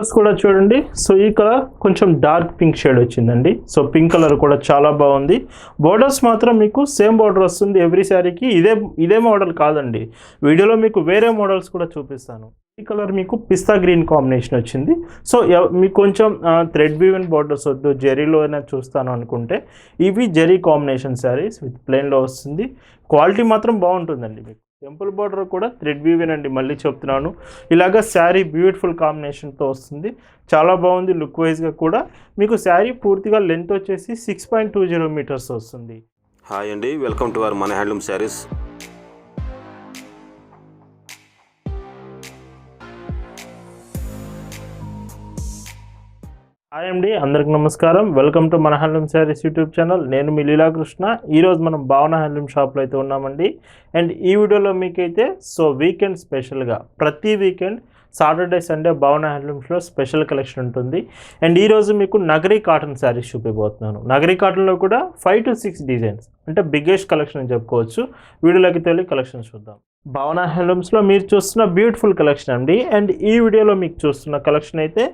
Colours కూడా చూడండి. So ఈ కలర్ కొంచెం డార్క్ పింక్ షేడ్ వచ్చిందండి. సో పింక్ కలర్ కూడా చాలా బాగుంది. బోర్డర్స్ మాత్రం మీకు సేమ్ బోర్డర్ వస్తుంది ఎవ్రీ శారీకి ఇదే ఇదే మోడల్ కాదండి. వీడియోలో మీకు వేరే మోడల్స్ కూడా చూపిస్తాను. ఈ కలర్ మీకు పిస్తా గ్రీన్ కాంబినేషన్ వచ్చింది. సో మీకు కొంచెం థ్రెడ్ బీవెన్ బోర్డర్స్ వద్దు. జెరీలో అయినా చూస్తాను అనుకుంటే. ఇవి జెరీ కాంబినేషన్ శారీస్ విత్ ప్లెయిన్లో వస్తుంది. క్వాలిటీ మాత్రం బాగుంటుందండి మీకు. టెంపుల్ బార్డర్ కూడా థ్రెడ్ వీవెన్ అండి మళ్ళీ చెప్తున్నాను. ఇలాగ శారీ బ్యూటిఫుల్ కాంబినేషన్తో వస్తుంది. చాలా బాగుంది లుక్ వైజ్గా కూడా. మీకు శారీ పూర్తిగా లెంత్ వచ్చేసి six point two zero metres వస్తుంది. హాయ్ అండి వెల్కమ్ టు అవర్ మన హ్యాండ్లూమ్ శారీస్. హాయ్ అండి అందరికి నమస్కారం. వెల్కమ్ టు మన హ్యాండ్లూమ్ శారీస్ యూట్యూబ్ ఛానల్. నేను మీ లీలాకృష్ణ. ఈరోజు మనం భావన హ్యాండ్లూమ్ షాప్లో అయితే ఉన్నామండి. అండ్ ఈ వీడియోలో మీకైతే సో వీకెండ్ స్పెషల్గా ప్రతి వీకెండ్ సాటర్డే సండే భావన హ్యాండ్లూమ్స్లో స్పెషల్ కలెక్షన్ ఉంటుంది. అండ్ ఈరోజు మీకు నగరీ కాటన్ శారీస్ చూపిపోతున్నాను నగరీ కాటన్లో కూడా ఫైవ్ టు సిక్స్ డిజైన్స్ అంటే బిగ్గెస్ట్ కలెక్షన్ అని చెప్పుకోవచ్చు. వీడియోలోకి తెలియ కలెక్షన్ చూద్దాం. భవన హ్యాండ్లూమ్స్లో మీరు చూస్తున్న బ్యూటిఫుల్ కలెక్షన్ అండి. అండ్ ఈ వీడియోలో మీకు చూస్తున్న కలెక్షన్ అయితే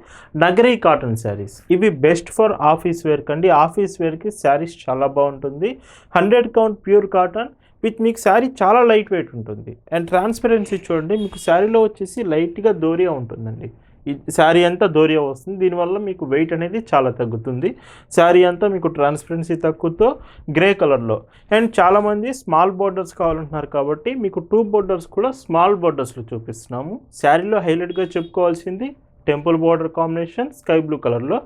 నగరీ కాటన్ శారీస్. ఇవి బెస్ట్ ఫర్ ఆఫీస్ వేర్కి అండి. ఆఫీస్ వేర్కి శారీస్ చాలా బాగుంటుంది. Hundred count pure cotton with మీకు శారీ చాలా లైట్ వెయిట్ ఉంటుంది. అండ్ ట్రాన్స్పరెన్సీ చూడండి. మీకు శారీలో వచ్చేసి లైట్గా దూరిగా ఉంటుందండి. శారీ అంతా దోరియా వస్తుంది. దీనివల్ల మీకు వెయిట్ అనేది చాలా తగ్గుతుంది. శారీ అంతా మీకు ట్రాన్స్పరెన్సీ తక్కువతో గ్రే కలర్లో అండ్ చాలామంది స్మాల్ బోర్డర్స్ కావాలంటున్నారు కాబట్టి మీకు టూ బోర్డర్స్ కూడా స్మాల్ బోర్డర్స్లో చూపిస్తున్నాము. శారీలో హైలైట్గా చెప్పుకోవాల్సింది temple border combination sky blue కలర్లో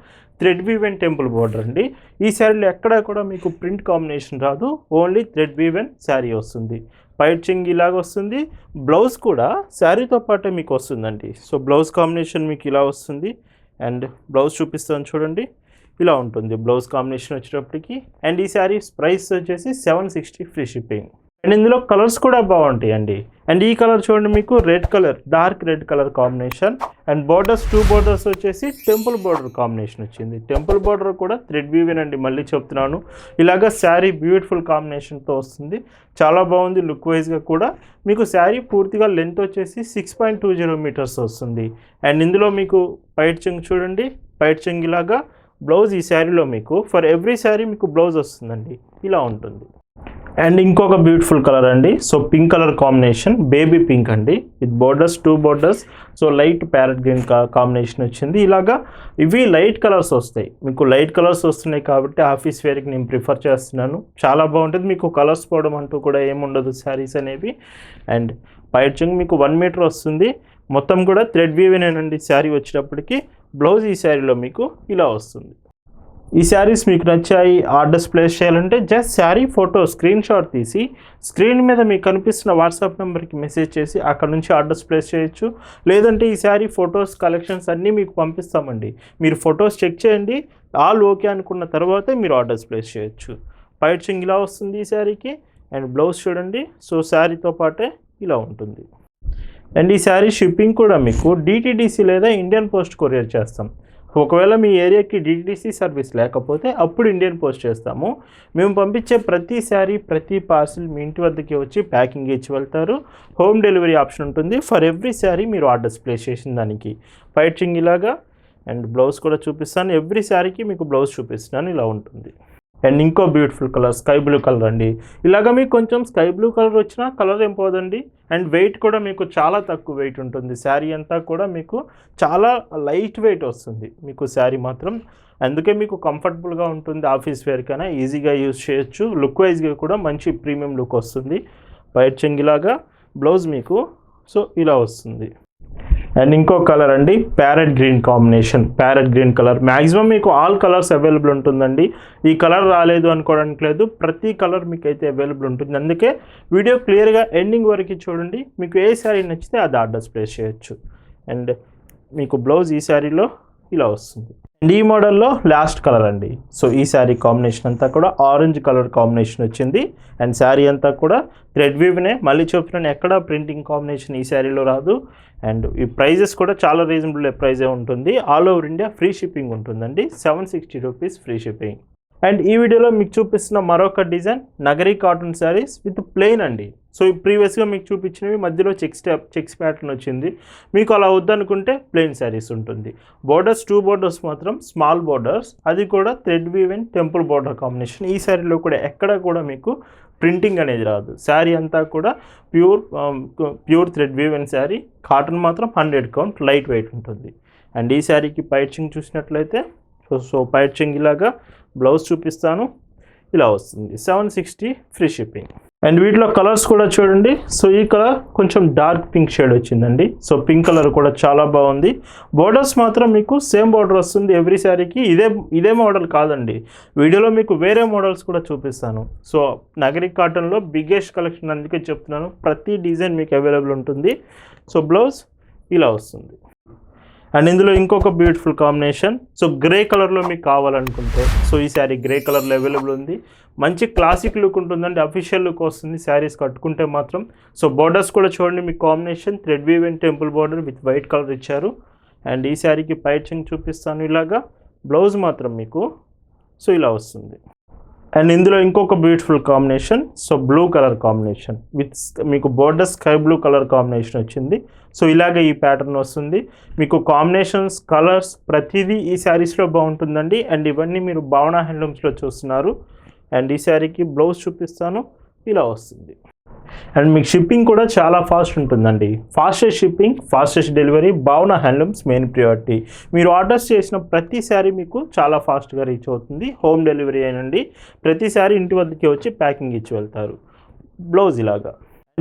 థ్రెడ్ వీవెన్ టెంపుల్ బార్డర్ అండి. ఈ శారీలో ఎక్కడా కూడా మీకు ప్రింట్ కాంబినేషన్ రాదు. ఓన్లీ థ్రెడ్ వీవెన్ శారీ వస్తుంది. పైచింగ్ ఇలాగ వస్తుంది. బ్లౌజ్ కూడా శారీతో పాటే మీకు వస్తుందండి. సో బ్లౌజ్ కాంబినేషన్ మీకు ఇలా వస్తుంది. అండ్ బ్లౌజ్ చూపిస్తాను చూడండి. ఇలా ఉంటుంది బ్లౌజ్ కాంబినేషన్ వచ్చేటప్పటికి. అండ్ ఈ శారీస్ ప్రైస్ వచ్చేసి seven sixty free shipping. And ఇందులో కలర్స్ కూడా బాగుంటాయి అండి అండ్ ఈ కలర్ చూడండి మీకు red colour dark red colour combination and borders two borders వచ్చేసి టెంపుల్ బోర్డర్ కాంబినేషన్ వచ్చింది. టెంపుల్ బోర్డర్ కూడా థ్రెడ్ వీవెన్ అండి మళ్ళీ చెప్తున్నాను. ఇలాగ శారీ బ్యూటిఫుల్ కాంబినేషన్తో వస్తుంది. చాలా బాగుంది లుక్ వైజ్గా కూడా. మీకు శారీ పూర్తిగా లెంత్ వచ్చేసి six point two zero metres వస్తుంది. అండ్ ఇందులో మీకు పైట్ చెంగ్ చూడండి. పైట్ చెంగ్ ఇలాగా బ్లౌజ్ ఈ శారీలో మీకు. ఫర్ ఎవ్రీ శారీ మీకు బ్లౌజ్ వస్తుందండి. ఇలా ఉంటుంది. అండ్ ఇంకొక బ్యూటిఫుల్ కలర్ అండి. So pink colour combination baby pink అండి. With borders two borders. So light parrot green combination వచ్చింది. ఇలాగా ఇవి లైట్ కలర్స్ వస్తాయి. మీకు లైట్ కలర్స్ వస్తున్నాయి కాబట్టి ఆఫీస్ వేర్కి నేను ప్రిఫర్ చేస్తున్నాను. చాలా బాగుంటుంది. మీకు కలర్స్ పోవడం అంటూ కూడా ఏముండదు శారీస్ అనేవి. అండ్ పైచింగ్ మీకు వన్ మీటర్ వస్తుంది. మొత్తం కూడా థ్రెడ్ వీవేనేనండి శారీ వచ్చేటప్పటికి బ్లౌజ్ ఈ శారీలో మీకు ఇలా వస్తుంది. ఈ శారీస్ మీకు నచ్చాయి ఆర్డర్స్ ప్లేస్ చేయాలంటే just sari photo screen shot తీసి స్క్రీన్ మీద మీకు కనిపిస్తున్న వాట్సాప్ నెంబర్కి మెసేజ్ చేసి అక్కడ నుంచి ఆర్డర్స్ ప్లేస్ చేయొచ్చు. లేదంటే ఈ శారీ ఫొటోస్ కలెక్షన్స్ అన్నీ మీకు పంపిస్తామండి. మీరు ఫొటోస్ చెక్ చేయండి ఆల్ ఓకే అనుకున్న తర్వాతే మీరు ఆర్డర్స్ ప్లేస్ చేయొచ్చు. పైట్ ఇలా వస్తుంది ఈ శారీకి అండ్ బ్లౌజ్ చూడండి. సో శారీతో పాటే ఇలా ఉంటుంది. అండ్ ఈ శారీ షిప్పింగ్ కూడా మీకు డిటీడీసీ లేదా ఇండియన్ పోస్ట్ కొరియర్ చేస్తాం. ఒకవేళ మీ ఏరియాకి డిటీడీసీ సర్వీస్ లేకపోతే అప్పుడు ఇండియన్ పోస్ట్ చేస్తాము. మేము పంపించే ప్రతి ప్రతి పార్సిల్ మీ ఇంటి వద్దకి వచ్చి ప్యాకింగ్ ఇచ్చి వెళ్తారు. హోమ్ డెలివరీ ఆప్షన్ ఉంటుంది. ఫర్ ఎవ్రీ శారీ మీరు ఆర్డర్స్ ప్లేస్ చేసిన దానికి. పైచింగ్ ఇలాగా. అండ్ బ్లౌజ్ కూడా చూపిస్తాను. ఎవ్రీ శారీకి మీకు బ్లౌజ్ చూపిస్తున్నాను. ఇలా ఉంటుంది. అండ్ ఇంకో beautiful colour sky blue colour అండి. ఇలాగ మీకు కొంచెం స్కై బ్లూ కలర్ వచ్చినా కలర్ ఏం పోదండి. అండ్ వెయిట్ కూడా మీకు చాలా తక్కువ వెయిట్ ఉంటుంది. శారీ అంతా కూడా మీకు చాలా లైట్ వెయిట్ వస్తుంది మీకు శారీ మాత్రం. అందుకే మీకు కంఫర్టబుల్గా ఉంటుంది ఆఫీస్ వేర్ కన్నా ఈజీగా యూజ్ చేయొచ్చు. లుక్ వైజ్గా కూడా మంచి ప్రీమియం లుక్ వస్తుంది. వైట్ చెంగిలాగా బ్లౌజ్ మీకు. సో ఇలా వస్తుంది. అండ్ ఇంకో కలర్ అండి parrot green combination parrot green colour maximum మీకు ఆల్ కలర్స్ అవైలబుల్ ఉంటుందండి. ఈ కలర్ రాలేదు అనుకోవడానికి లేదు. ప్రతి కలర్ మీకు అయితే అవైలబుల్ ఉంటుంది. అందుకే వీడియో క్లియర్గా ఎండింగ్ వరకు చూడండి. మీకు ఏ శారీ నచ్చితే అది ఆర్డర్స్ ప్లేస్ చేయొచ్చు. అండ్ మీకు బ్లౌజ్ ఈ శారీలో ఇలా వస్తుంది. అండ్ ఈ మోడల్లో లాస్ట్ కలర్ అండి. సో ఈ శారీ కాంబినేషన్ అంతా కూడా ఆరెంజ్ కలర్ కాంబినేషన్ వచ్చింది. అండ్ శారీ అంతా కూడా థ్రెడ్ వీవ్నే మళ్ళీ చెప్తున్నాను ఎక్కడ ప్రింటింగ్ కాంబినేషన్ ఈ శారీలో రాదు. అండ్ ఈ ప్రైజెస్ కూడా చాలా రీజనబుల్ ప్రైజే ఉంటుంది. All over India free shipping ఉంటుందండి. Seven sixty rupees free shipping and ఈ వీడియోలో మీకు చూపిస్తున్న మరొక design Nagari cotton saris with plain అండి. సో ప్రీవియస్గా మీకు చూపించినవి మధ్యలో చెక్స్ చెక్స్ ప్యాటర్న్ వచ్చింది. మీకు అలా వద్దనుకుంటే ప్లెయిన్ శారీస్ ఉంటుంది. బోర్డర్స్ టూ బోర్డర్స్ మాత్రం స్మాల్ బోర్డర్స్ అది కూడా thread weave and temple border combination ఈ శారీలో కూడా ఎక్కడ కూడా మీకు ప్రింటింగ్ అనేది రాదు. శారీ అంతా కూడా pure pure thread weave and sari cotton మాత్రం హండ్రెడ్ కౌంట్ లైట్ వెయిట్ ఉంటుంది. అండ్ ఈ శారీకి పైచింగ్ చూసినట్లయితే సో సో పైచింగ్ ఇలాగా బ్లౌజ్ చూపిస్తాను. ఇలా వస్తుంది. Seven sixty free shipping. And వీటిలో కలర్స్ కూడా చూడండి. సో ఈ కలర్ కొంచెం డార్క్ పింక్ షేడ్ వచ్చిందండి. సో పింక్ కలర్ కూడా చాలా బాగుంది. బోర్డర్స్ మాత్రం మీకు సేమ్ బోర్డర్ వస్తుంది ఎవ్రీ శారీకి. ఇదే ఇదే మోడల్ కాదండి. వీడియోలో మీకు వేరే మోడల్స్ కూడా చూపిస్తాను. సో నగరి కాటన్లో బిగ్గెస్ట్ కలెక్షన్ అందుకే చెప్తున్నాను. ప్రతి డిజైన్ మీకు అవైలబుల్ ఉంటుంది. సో బ్లౌజ్ ఇలా వస్తుంది. అండ్ ఇందులో ఇంకొక బ్యూటిఫుల్ కాంబినేషన్ సో గ్రే కలర్లో మీకు కావాలనుకుంటే సో ఈ శారీ గ్రే కలర్లో అవైలబుల్ ఉంది. మంచి క్లాసిక్ లుక్ ఉంటుందండి అఫీషియల్ లుక్ వస్తుంది శారీస్ కట్టుకుంటే మాత్రం. సో బార్డర్స్ కూడా చూడండి మీకు combination thread weave and temple border with white colour ఇచ్చారు. అండ్ ఈ శారీకి పైచింగ్ చూపిస్తాను ఇలాగా. బ్లౌజ్ మాత్రం మీకు సో ఇలా వస్తుంది. అండ్ ఇందులో ఇంకొక beautiful combination so blue colour combination with మీకు border sky blue colour combination వచ్చింది. సో ఇలాగే ఈ ప్యాటర్న్ వస్తుంది. మీకు కాంబినేషన్స్ కలర్స్ ప్రతిదీ ఈ శారీస్లో బాగుంటుందండి. అండ్ ఇవన్నీ మీరు భావన హ్యాండ్లూమ్స్లో చూస్తున్నారు. అండ్ ఈ శారీకి బ్లౌజ్ చూపిస్తాను. ఇలా వస్తుంది. అండ్ మీకు షిప్పింగ్ కూడా చాలా ఫాస్ట్ ఉంటుందండి. Fastest shipping fastest delivery Bhavana handlooms main priority. మీరు ఆర్డర్స్ చేసిన ప్రతి మీకు చాలా ఫాస్ట్గా రీచ్ అవుతుంది. హోమ్ డెలివరీ అయినండి. ప్రతి ఇంటి వద్దకి వచ్చి ప్యాకింగ్ ఇచ్చి వెళ్తారు. బ్లౌజ్ ఇలాగా.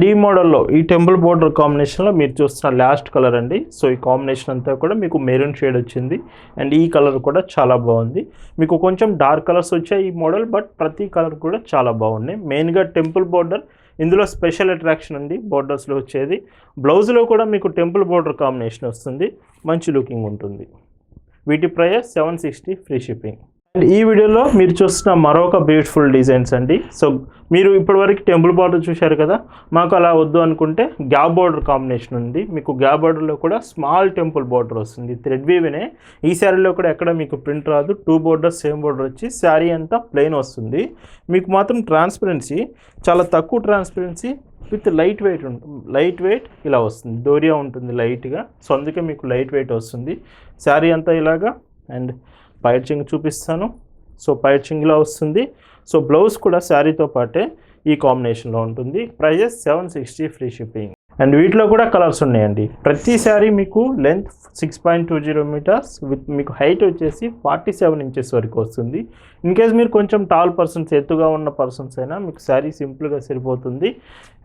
ఈ మోడల్లో ఈ టెంపుల్ బోర్డర్ కాంబినేషన్లో మీరు చూస్తున్న లాస్ట్ కలర్ అండి. సో ఈ కాంబినేషన్ అంతా కూడా మీకు మెరూన్ షేడ్ వచ్చింది. అండ్ ఈ కలర్ కూడా చాలా బాగుంది. మీకు కొంచెం డార్క్ కలర్స్ వచ్చాయి ఈ మోడల్ బట్ ప్రతి కలర్ కూడా చాలా బాగున్నాయి. మెయిన్గా టెంపుల్ బోర్డర్ ఇందులో స్పెషల్ అట్రాక్షన్ ఉంది బోర్డర్స్లో వచ్చేది. బ్లౌజ్లో కూడా మీకు టెంపుల్ బోర్డర్ కాంబినేషన్ వస్తుంది మంచి లుకింగ్ ఉంటుంది. వీటి price seven sixty free shipping and ఈ వీడియోలో మీరు చూస్తున్న మరొక బ్యూటిఫుల్ డిజైన్స్ అండి. సో మీరు ఇప్పటివరకు టెంపుల్ బార్డర్ చూశారు కదా? మాకు అలా వద్దు అనుకుంటే గ్యాప్ బార్డర్ కాంబినేషన్ ఉంది. మీకు గ్యాప్ బార్డర్లో కూడా స్మాల్ టెంపుల్ బార్డర్ వస్తుంది. థ్రెడ్ వీవినే ఈ శారీలో కూడా ఎక్కడ మీకు ప్రింట్ రాదు. టూ బోర్డర్ సేమ్ బోర్డర్ వచ్చి శారీ అంతా ప్లెయిన్ వస్తుంది. మీకు మాత్రం ట్రాన్స్పరెన్సీ చాలా తక్కువ ట్రాన్స్పరెన్సీ విత్ లైట్ వెయిట్ ఉంటుంది లైట్ వెయిట్ ఇలా వస్తుంది. డోరియా ఉంటుంది లైట్గా సో అందుకే మీకు లైట్ వెయిట్ వస్తుంది. శారీ అంతా ఇలాగా. అండ్ పైచింగ్ చూపిస్తాను. సో పైచింగ్లో ఇలా వస్తుంది. సో బ్లౌజ్ కూడా శారీతో పాటే ఈ కాంబినేషన్లో ఉంటుంది. Prices seven sixty free shipping. And వీటిలో కూడా కలర్స్ ఉన్నాయండి. ప్రతి శారీ మీకు length six point two zero metres with మీకు హైట్ వచ్చేసి ఫార్టీ సెవెన్ ఇంచెస్ వరకు వస్తుంది. ఇన్ కేస్ మీరు కొంచెం టాల్ పర్సన్స్ ఎత్తుగా ఉన్న పర్సన్స్ అయినా మీకు శారీ సింపుల్గా సరిపోతుంది.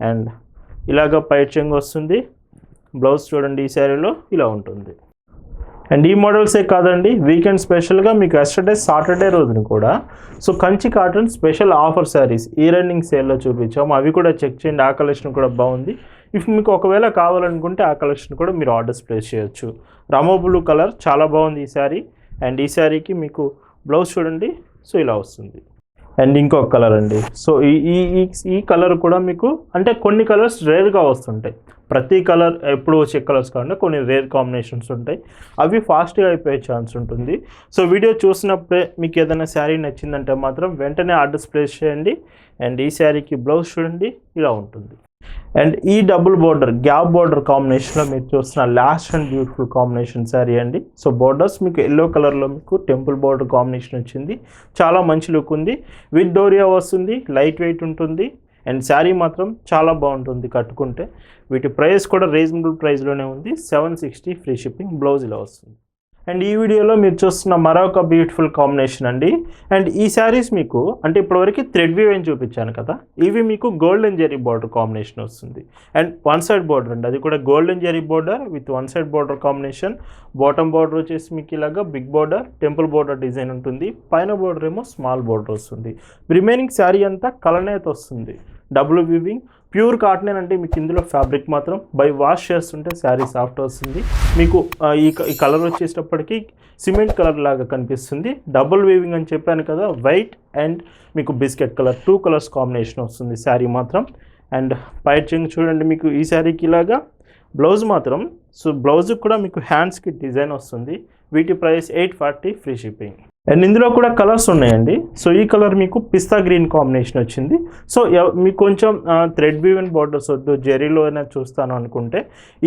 అండ్ ఇలాగ పైచింగ్ వస్తుంది. బ్లౌజ్ చూడండి ఈ శారీలో ఇలా ఉంటుంది. అండ్ ఈ మోడల్సే కాదండి వీకెండ్ స్పెషల్గా మీకు ఎస్టర్డే సాటర్డే రోజున కూడా. So Kanchi cotton special offer saris ఈ రన్నింగ్ సేల్లో చూపించాము. అవి కూడా చెక్ చేయండి. ఆ కలెక్షన్ కూడా బాగుంది. ఇఫ్ మీకు ఒకవేళ కావాలనుకుంటే ఆ కలెక్షన్ కూడా మీరు ఆర్డర్స్ ప్లేస్ చేయొచ్చు. రామో బ్లూ కలర్ చాలా బాగుంది ఈ శారీ అండ్ ఈ శారీకి మీకు బ్లౌజ్ చూడండి. సో ఇలా వస్తుంది. అండ్ ఇంకొక కలర్ అండి. సో ఈ ఈ ఈ- కలర్ కూడా మీకు అంటే కొన్ని కలర్స్ రేర్గా వస్తుంటాయి. ప్రతి కలర్ ఎప్పుడు వచ్చే కలర్స్ కాకుండా కొన్ని రేర్ కాంబినేషన్స్ ఉంటాయి. అవి ఫాస్ట్గా అయిపోయే ఛాన్స్ ఉంటుంది. సో వీడియో చూసినప్పుడే మీకు ఏదైనా శారీ నచ్చిందంటే మాత్రం వెంటనే ఆర్డర్స్ ప్లేస్ చేయండి. అండ్ ఈ శారీకి బ్లౌజ్ చూడండి ఇలా ఉంటుంది. అండ్ ఈ డబుల్ బోర్డర్ గ్యాప్ బోర్డర్ కాంబినేషన్లో మీరు చూస్తున్న last and beautiful combination sari అండి. సో బోర్డర్స్ మీకు ఎల్లో కలర్లో మీకు టెంపుల్ బోర్డర్ కాంబినేషన్ వచ్చింది. చాలా మంచి లుక్ ఉంది. విత్ డోరియా వస్తుంది లైట్ వెయిట్ ఉంటుంది. అండ్ శారీ మాత్రం చాలా బాగుంటుంది కట్టుకుంటే. వీటి ప్రైస్ కూడా రీజనబుల్ ప్రైస్లోనే ఉంది. Seven sixty free shipping blouse ఇలా వస్తుంది. అండ్ ఈ వీడియోలో మీరు చూస్తున్న మరొక బ్యూటిఫుల్ కాంబినేషన్ అండి. అండ్ ఈ శారీస్ మీకు అంటే ఇప్పటివరకు థ్రెడ్ వ్యూ అని చూపించాను కదా ఇవి మీకు గోల్డెన్ జెరీ బార్డర్ కాంబినేషన్ వస్తుంది. అండ్ వన్ సైడ్ బార్డర్ అండి. అది కూడా golden zari border with one side border combination bottom border వచ్చేసి మీకు ఇలాగా big border temple border design ఉంటుంది. పైన బార్డర్ ఏమో స్మాల్ బార్డర్ వస్తుంది. రిమైనింగ్ శారీ అంతా కలనేత వస్తుంది. డబుల్ వీవింగ్ ప్యూర్ కాటన్ అంటే మీకు ఇందులో ఫ్యాబ్రిక్ మాత్రం బై వాష్ చేస్తుంటే శారీ సాఫ్ట్ వస్తుంది. మీకు ఈ క- ఈ కలర్ వచ్చేటప్పటికి సిమెంట్ కలర్ లాగా కనిపిస్తుంది. డబుల్ వీవింగ్ అని చెప్పాను కదా వైట్ అండ్ మీకు biscuit colour two colours combination వస్తుంది శారీ మాత్రం. అండ్ పైచింగ్ చూడండి మీకు ఈ శారీకి ఇలాగా. బ్లౌజ్ మాత్రం సో బ్లౌజ్కి కూడా మీకు హ్యాండ్స్కి డిజైన్ వస్తుంది. వీటి price eight forty free shipping. And ఇందులో కూడా కలర్స్ ఉన్నాయండి. సో ఈ కలర్ మీకు పిస్తా గ్రీన్ కాంబినేషన్ వచ్చింది. సో మీకు కొంచెం థ్రెడ్ వీవెన్ బార్డర్స్ వద్దు జెరీలో అయినా చూస్తాను అనుకుంటే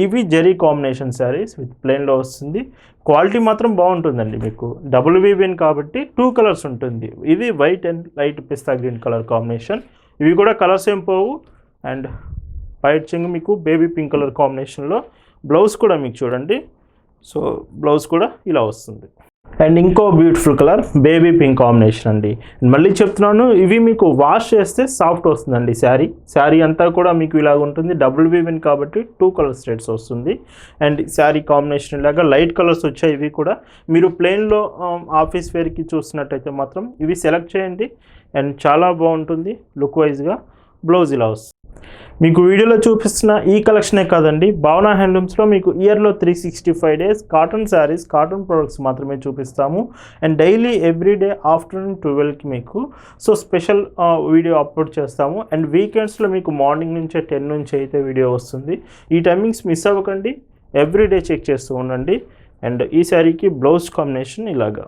ఇవి జెరీ కాంబినేషన్ శారీస్ విత్ ప్లెయిన్లో వస్తుంది. క్వాలిటీ మాత్రం బాగుంటుందండి మీకు. డబుల్ వీవెన్ కాబట్టి టూ కలర్స్ ఉంటుంది. ఇది white and light pista green colour combination ఇవి కూడా కలర్స్ ఏం పోవు. అండ్ వైట్ చెంగు మీకు బేబీ పింక్ కలర్ కాంబినేషన్లో బ్లౌజ్ కూడా మీకు చూడండి. సో బ్లౌజ్ కూడా ఇలా వస్తుంది. అండ్ ఇంకో beautiful colour baby pink combination అండి. మళ్ళీ చెప్తున్నాను ఇవి మీకు వాష్ చేస్తే సాఫ్ట్ వస్తుందండి శారీ. శారీ అంతా కూడా మీకు ఇలాగ ఉంటుంది. డబుల్ వీవిన్ కాబట్టి టూ కలర్ స్టేట్స్ వస్తుంది. అండ్ శారీ కాంబినేషన్ ఇలాగా లైట్ కలర్స్ వచ్చాయి ఇవి కూడా. మీరు ప్లెయిన్లో ఆఫీస్ వేర్కి చూసినట్టయితే మాత్రం ఇవి సెలెక్ట్ చేయండి. అండ్ చాలా బాగుంటుంది లుక్ వైజ్గా. బ్లౌజ్ ఇలా వస్తుంది. మీకు వీడియోలో చూపిస్తున్న ఈ కలెక్షనే కాదండి. భావన హ్యాండ్లూమ్స్లో మీకు ఇయర్లో three sixty five days cotton saris cotton products మాత్రమే చూపిస్తాము. And daily every day afternoon ట్వెల్వ్కి మీకు. సో స్పెషల్ వీడియో అప్లోడ్ చేస్తాము. అండ్ వీకెండ్స్లో మీకు మార్నింగ్ నుంచే టెన్ నుంచి అయితే వీడియో వస్తుంది. ఈ టైమింగ్స్ మిస్ అవ్వకండి. ఎవ్రీడే చెక్ చేస్తూ ఉండండి. అండ్ ఈ శారీకి బ్లౌజ్ కాంబినేషన్ ఇలాగా.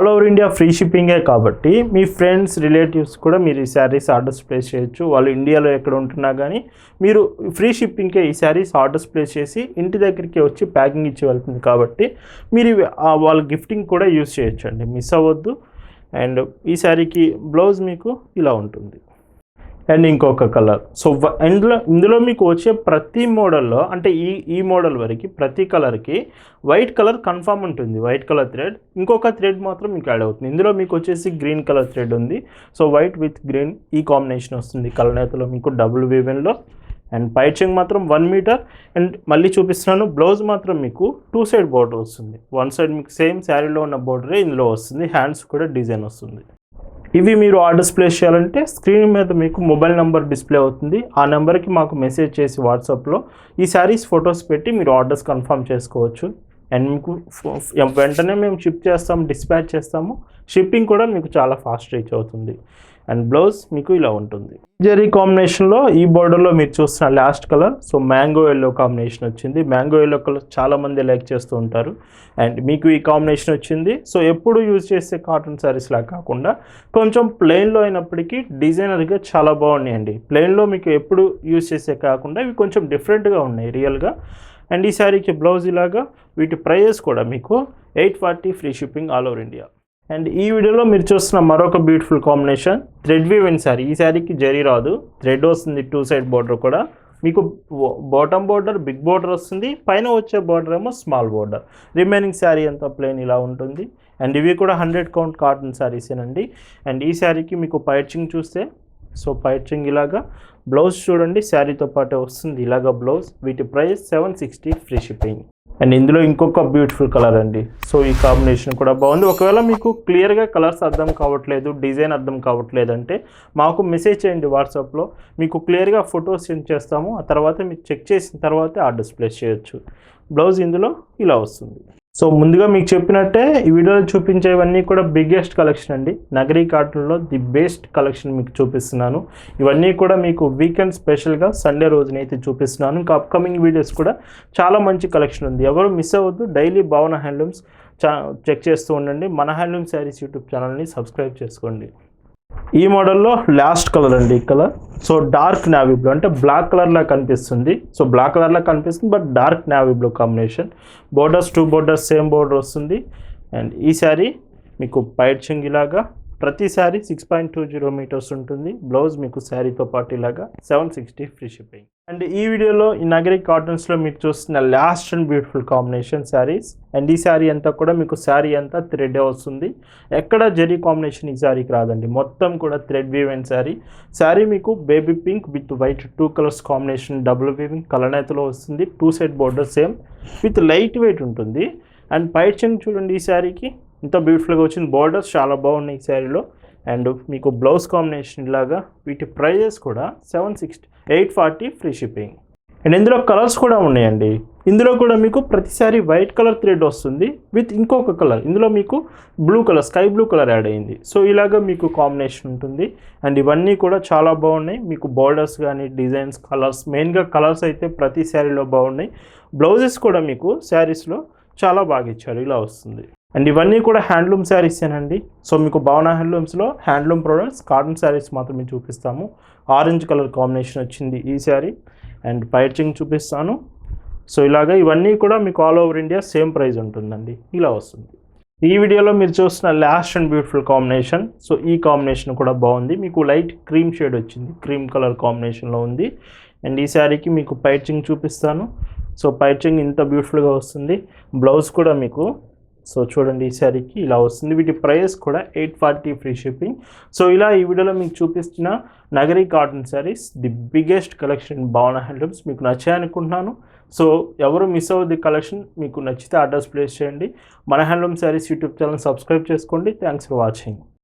ఆల్ ఓవర్ ఇండియా ఫ్రీ షిప్పింగే కాబట్టి మీ ఫ్రెండ్స్ రిలేటివ్స్ కూడా మీరు ఈ శారీస్ ఆర్డర్స్ ప్లేస్ చేయొచ్చు. వాళ్ళు ఇండియాలో ఎక్కడ ఉంటున్నా కానీ మీరు ఫ్రీ షిప్పింగ్కే ఈ శారీస్ ఆర్డర్స్ ప్లేస్ చేసి ఇంటి దగ్గరికి వచ్చి ప్యాకింగ్ ఇచ్చి వెళ్తుంది కాబట్టి మీరు వాళ్ళ గిఫ్టింగ్ కూడా యూస్ చేయొచ్చు అండి మిస్ అవ్వద్దు. అండ్ ఈ శారీకి బ్లౌజ్ మీకు ఇలా ఉంటుంది. అండ్ ఇంకొక కలర్ సో వ- ఇందులో ఇందులో మీకు వచ్చే ప్రతి మోడల్లో అంటే ఈ ఈ మోడల్ వరకు ప్రతి కలర్కి వైట్ కలర్ కన్ఫామ్ ఉంటుంది. వైట్ కలర్ థ్రెడ్ ఇంకొక థ్రెడ్ మాత్రం మీకు యాడ్ అవుతుంది. ఇందులో మీకు వచ్చేసి గ్రీన్ కలర్ థ్రెడ్ ఉంది. సో వైట్ విత్ గ్రీన్ ఈ కాంబినేషన్ వస్తుంది. కలనేతలో మీకు డబుల్ వీవెన్లో అండ్ పైచింగ్ మాత్రం వన్ మీటర్ అండ్ మళ్ళీ చూపిస్తున్నాను బ్లౌజ్ మాత్రం మీకు టూ సైడ్ బోర్డర్ వస్తుంది. వన్ సైడ్ మీకు సేమ్ శారీలో ఉన్న బోర్డరే ఇందులో వస్తుంది. హ్యాండ్స్ కూడా డిజైన్ వస్తుంది. ఇవి మీరు ఆర్డర్స్ ప్లేస్ చేయాలంటే స్క్రీన్ మీద మీకు మొబైల్ నెంబర్ డిస్ప్లే అవుతుంది. ఆ నెంబర్కి మాకు మెసేజ్ చేసి వాట్సాప్లో ఈ శారీస్ ఫొటోస్ పెట్టి మీరు ఆర్డర్స్ కన్ఫర్మ్ చేసుకోవచ్చు. అండ్ మీకు వెంటనే మేము షిప్ చేస్తాము డిస్పాచ్ చేస్తాము. షిప్పింగ్ కూడా మీకు చాలా ఫాస్ట్ రీచ్ అవుతుంది. అండ్ బ్లౌజ్ మీకు ఇలా ఉంటుంది. జరీ కాంబినేషన్లో ఈ బోర్డర్లో మీరు చూస్తున్న last colour so mango yellow combination వచ్చింది. మ్యాంగో ఎల్లో కలర్ చాలా మంది లైక్ చేస్తూ ఉంటారు. అండ్ మీకు ఈ కాంబినేషన్ వచ్చింది. సో ఎప్పుడు యూజ్ చేసే కాటన్ శారీస్ లాగా కాకుండా కొంచెం ప్లెయిన్లో అయినప్పటికీ డిజైనర్గా చాలా బాగున్నాయండి. ప్లెయిన్లో మీకు ఎప్పుడు యూజ్ చేసే కాకుండా ఇవి కొంచెం డిఫరెంట్గా ఉన్నాయి రియల్గా అండ్ ఈ శారీకి బ్లౌజ్ ఇలాగా వీటి ప్రైజెస్ కూడా మీకు eight forty free shipping all over India and ఈ వీడియోలో మీరు చూస్తున్న మరొక beautiful combination thread woven sari ఈ శారీకి జరీ రాదు. థ్రెడ్ వస్తుంది టూ సైడ్ బార్డర్ కూడా. మీకు బాటమ్ బార్డర్ బిగ్ బార్డర్ వస్తుంది. పైన వచ్చే బార్డర్ ఏమో స్మాల్ బార్డర్ రిమైనింగ్ శారీ అంతా ప్లెయిన్ ఇలా ఉంటుంది. అండ్ ఇవి కూడా హండ్రెడ్ కౌంట్ కాటన్ శారీసేనండి అండ్ ఈ శారీకి మీకు పైచింగ్ చూస్తే సో పైచింగ్ ఇలాగా. బ్లౌజ్ చూడండి శారీతో పాటే వస్తుంది. ఇలాగా బ్లౌజ్ వీటి price seven sixty free shipping and ఇందులో ఇంకొక బ్యూటిఫుల్ కలర్ అండి. సో ఈ కాంబినేషన్ కూడా బాగుంది. ఒకవేళ మీకు క్లియర్గా కలర్స్ అర్థం కావట్లేదు డిజైన్ అర్థం కావట్లేదు అంటే మాకు మెసేజ్ చేయండి వాట్సాప్లో మీకు క్లియర్గా ఫొటోస్ సెండ్ చేస్తాము. ఆ తర్వాత మీరు చెక్ చేసిన తర్వాతే ఆర్డర్స్ ప్లేస్ చేయొచ్చు. బ్లౌజ్ ఇందులో ఇలా వస్తుంది. సో ముందుగా మీకు చెప్పినట్టే ఈ వీడియోలో చూపించేవన్నీ కూడా బిగ్గెస్ట్ కలెక్షన్ అండి. నగరీ కాటన్లో ది బెస్ట్ కలెక్షన్ మీకు చూపిస్తున్నాను. ఇవన్నీ కూడా మీకు వీకెండ్ స్పెషల్గా సండే రోజునైతే చూపిస్తున్నాను. ఇంకా అప్కమింగ్ వీడియోస్ కూడా చాలా మంచి కలెక్షన్ ఉంది. ఎవరు మిస్ అవ్వద్దు డైలీ భావన హ్యాండ్లూమ్స్ చా చెక్ చేస్తూ ఉండండి. మన హ్యాండ్లూమ్ శారీస్ యూట్యూబ్ ఛానల్ని సబ్స్క్రైబ్ చేసుకోండి. ఈ మోడల్లో లాస్ట్ కలర్ అండి ఈ colour. So dark navy blue అంటే బ్లాక్ కలర్లా కనిపిస్తుంది. సో బ్లాక్ కలర్లా కనిపిస్తుంది but dark navy blue combination. Borders two borders same border వస్తుంది. అండ్ ఈ శారీ మీకు పైట్ చింగిలాగా ప్రతి sari six point two zero metres ఉంటుంది. బ్లౌజ్ మీకు శారీతో పాటు ఇలాగా seven sixty free shipping and ఈ వీడియోలో ఈ నగరి కాటన్స్లో మీరు చూస్తున్న last and beautiful combination saris and ఈ శారీ అంతా కూడా మీకు శారీ అంతా థ్రెడ్ వస్తుంది. ఎక్కడ జరీ కాంబినేషన్ ఈ శారీకి రాదండి. మొత్తం కూడా థ్రెడ్ వీవెన్ శారీ శారీ మీకు baby pink with white two colours combination double weaving కలనేతలో వస్తుంది. Two side border same with light weight ఉంటుంది. అండ్ పైట్ చెంగ్ చూడండి ఈ శారీకి ఇంత బ్యూటిఫుల్గా వచ్చింది బోర్డర్స్ చాలా బాగున్నాయి ఈ శారీలో. అండ్ మీకు బ్లౌజ్ కాంబినేషన్ లాగా వీటి ప్రైజెస్ కూడా seven sixty eight forty free shipping and ఇందులో కలర్స్ కూడా ఉన్నాయండి. ఇందులో కూడా మీకు ప్రతిసారి వైట్ కలర్ థ్రెడ్ వస్తుంది విత్ ఇంకొక కలర్ ఇందులో మీకు blue colour sky blue colour add అయింది. సో ఇలాగ మీకు కాంబినేషన్ ఉంటుంది. అండ్ ఇవన్నీ కూడా చాలా బాగున్నాయి. మీకు బోర్డర్స్ కానీ డిజైన్స్ కలర్స్ మెయిన్గా కలర్స్ అయితే ప్రతి శారీలో బాగున్నాయి. బ్లౌజెస్ కూడా మీకు శారీస్లో చాలా బాగా ఇచ్చారు. ఇలా వస్తుంది. అండ్ ఇవన్నీ కూడా హ్యాండ్లూమ్ శారీసేనండి సో మీకు భావన హ్యాండ్లూమ్స్లో హ్యాండ్లూమ్ ప్రొడక్ట్స్ కాటన్ శారీస్ మాత్రమే చూపిస్తాము. ఆరెంజ్ కలర్ కాంబినేషన్ వచ్చింది ఈ శారీ. అండ్ పైచింగ్ చూపిస్తాను. సో ఇలాగ ఇవన్నీ కూడా మీకు all over India same price ఉంటుందండి. ఇలా వస్తుంది. ఈ వీడియోలో మీరు చూస్తున్న last and beautiful combination. So ఈ కాంబినేషన్ కూడా బాగుంది. మీకు లైట్ క్రీమ్ షేడ్ వచ్చింది. క్రీమ్ కలర్ కాంబినేషన్లో ఉంది. అండ్ ఈ శారీకి మీకు పైచింగ్ చూపిస్తాను. సో పైచింగ్ ఇంత బ్యూటిఫుల్గా వస్తుంది. బ్లౌజ్ కూడా మీకు సో చూడండి ఈ శారీకి ఇలా వస్తుంది. వీటి ప్రైస్ కూడా eight forty free shipping. So ఇలా ఈ వీడియోలో మీకు చూపిస్తున్న Nagari cotton saris the biggest collection Bhavana handlooms మీకు నచ్చాయనుకుంటున్నాను. సో ఎవరు మిస్ అవ్వద్ది కలెక్షన్ మీకు నచ్చితే అడ్రస్ ప్లేస్ చేయండి. మన handloom saris YouTube channel subscribe చేసుకోండి. Thanks for watching